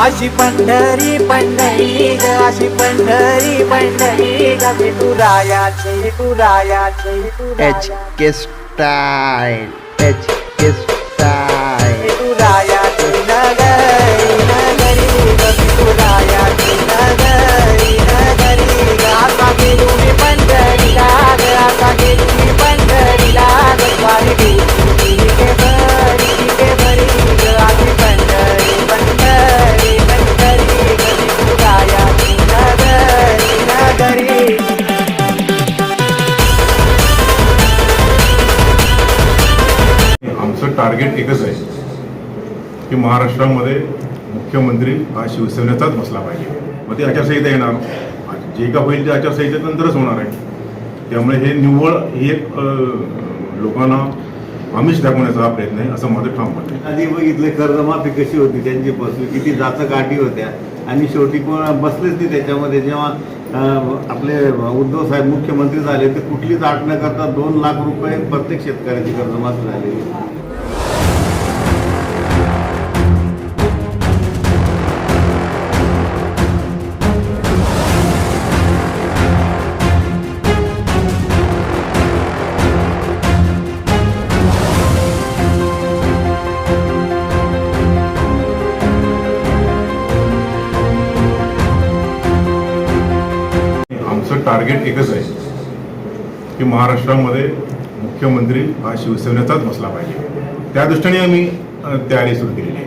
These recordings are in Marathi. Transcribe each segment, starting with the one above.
अशी पंढरी पंढरी ग अशी पंढरी पंढरी ग. विठुरायाची विठुरायाची H K style H K target एकच आहे की महाराष्ट्रामध्ये मुख्यमंत्री हा शिवसेनेचाच बसला पाहिजे. मग ते आचारसंहिता येणार. जे का होईल ते आचारसंहितेनंतरच होणार आहे. त्यामुळे हे निव्वळ ही एक लोकांना आमिष दाखवण्याचा हा प्रयत्न आहे असं माझं ठाम मत आधी बघितले कर्जमाफी कशी होती? त्यांची बसली किती जाचं गाठी होत्या? आणि शेवटी कोण बसलेच नाही त्याच्यामध्ये. जेव्हा आपले उद्धव साहेब मुख्यमंत्री झाले ते कुठलीच आट न करता दोन लाख रुपये प्रत्येक शेतकऱ्याची कर्जमाफी झालेली. टार्गेट एकच आहे की महाराष्ट्रामध्ये मुख्यमंत्री हा शिवसेनेचाच बसला पाहिजे. त्या दृष्टीने आम्ही तयारी सुरू केलेली आहे.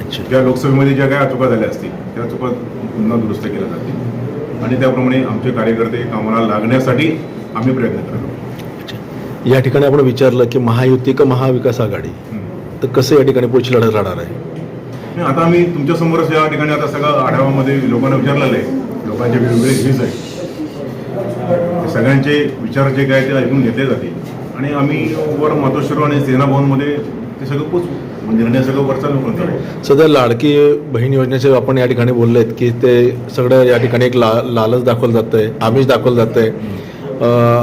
अच्छा. ज्या लोकसभेमध्ये ज्या काय चुका झाल्या असतील त्या चुका पुन्हा दुरुस्त केल्या जातील. आणि त्याप्रमाणे आमचे कार्यकर्ते कामाला लागण्यासाठी आम्ही प्रयत्न करत या ठिकाणी आपण विचारलं की महायुती का महाविकास आघाडी. तर कसं या ठिकाणी पुढची लढत राहणार आहे? आता आम्ही तुमच्या समोरच या ठिकाणी आता सगळं आढावामध्ये लोकांना विचारलेलं आहे. लोकांचे वेगवेगळे व्ह्यूज आहेत. ते सगळ्यांचे विचार जे काय ते ऐकून घेतले जातील आणि आम्ही वर मातोश्वर आणि सेना भवनमध्ये ते सगळं पोचवू म्हणजे निर्णय सगळं वरचा सध्या लाडकी बहीण योजनेचे आपण या ठिकाणी बोललेत की ते सगळं या ठिकाणी एक ला लालच दाखवलं जातं आहे आमिष दाखवलं जातं आहे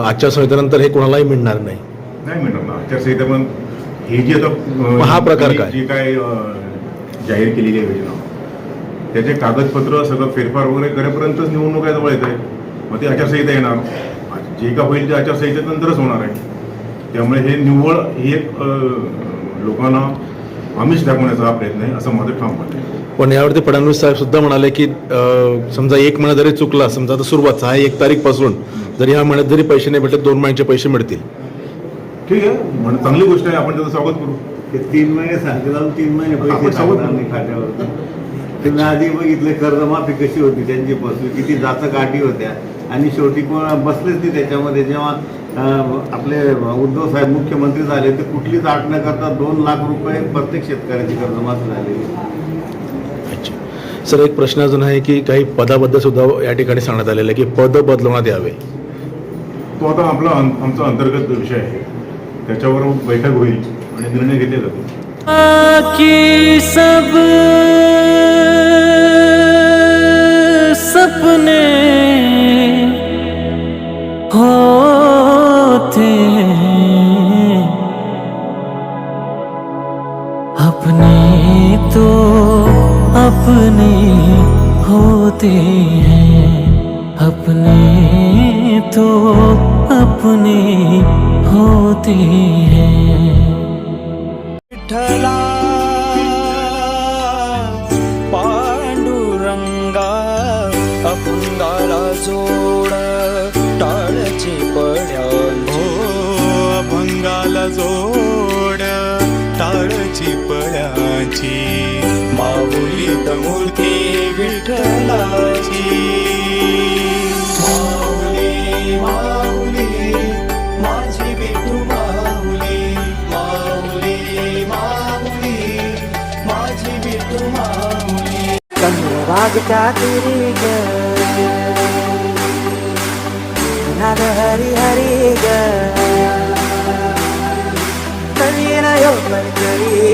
आचारसंहितेनंतर हे कोणालाही मिळणार नाही. नाही मिळणार ना. आचारसंहिता पण हे जे आता हा प्रकार काय? जे काय जाहीर केलेली आहे योजना त्याचे कागदपत्र सगळं फेरफार वगैरे करेपर्यंतच निवडणुका जवळ येत मग ते आचारसंहिता येणार. जे का होईल ते आचारसंहितेनंतरच होणार आहे. त्यामुळे हे निव्वळ ही एक लोकांना आमिष दाखवण्याचा हा प्रयत्न आहे असं माझं ठाम आहे. पण यावरती फडणवीस साहेब सुद्धा म्हणाले की अं, समजा एक महिना जरी चुकला समजा आता सुरुवात सहा एक तारीखपासून जरी ह्या महिन्यात जरी पैसे नाही भेटले दोन महिन्याचे पैसे मिळतील. ठीक आहे म्हणजे चांगली गोष्ट आहे आपण त्याचं स्वागत करू. ते तीन महिने सांगते जाऊन तीन महिने आपण पैसे सोबत टाकणार नाही खात्यावर तुम्ही आधी बघितले कर्जमाफी कशी होती त्यांची फसवी किती जाचं गाठी होत्या. आणि शेवटी कोण बसलेच नाही त्याच्यामध्ये. जेव्हा आपले उद्धव साहेब मुख्यमंत्री झाले ते कुठलीच आट न करता दोन लाख रुपये प्रत्येक शेतकऱ्याची कर्जमाफी झालेली. अच्छा. सर एक प्रश्न अजून आहे की काही पदाबद्दल सुद्धा या ठिकाणी सांगण्यात आलेलं आहे की पद बदलवण्यात यावे. तो आता आपला अं- आमचा अंतर्गत विषय आहे त्याच्यावर बैठक होईल आणि निर्णय घेतले जातील. अपने होते हैं। अपने तो अपने होते हैं। विठ्ठला पांडुरंगा अपंगाला जोड़ा। मूर्ती विठ्ठलाची. माऊली माऊली माझी विठू माऊली. माऊली माऊली माझी विठू माऊली. चंद्रभागच्या तिरी ग नाद हरी हरी ग नवीन योगन करी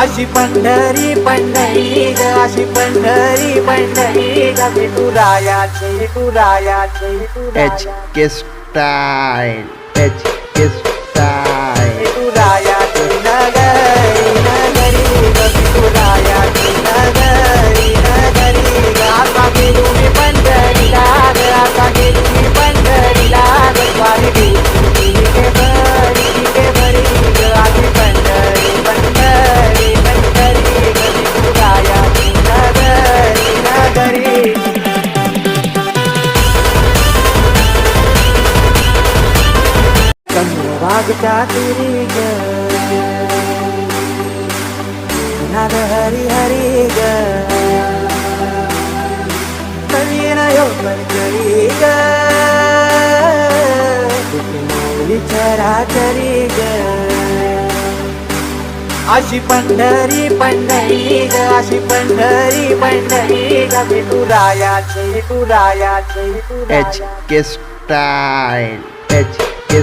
अशी पंढरी पंढरी ग अशी पंढरी पंढरी ग. विठुरायाची विठुरायाची H K style H K चंद्रभागच्या तिरी ग नाग हरी हरी ग नवीन योगन करी ग चराचरी ग अशी पंढरी पंढरी ग अशी पंढरी पंढरी ग। विठुरायाची विठुरायाची H K style H K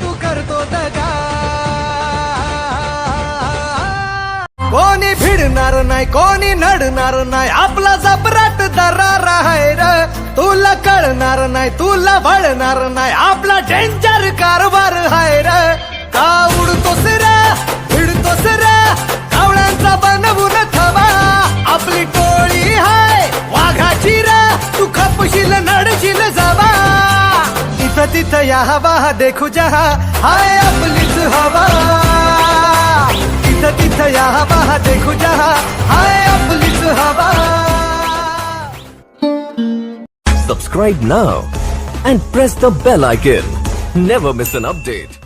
तू करतो दगा. कोणी भिडणार नाही कोणी नडणार नाही आपला जबरात दरार आहे र. तुला कळणार नाही तुला भळणार नाही आपला डेंजर कारभार आहे र. इथं हवा देखू जहा हाय आपलीच हवा इथं तिथं या हवा देखू जहा हाय आपलीच हवा Subscribe now and press the bell icon. Never miss an update.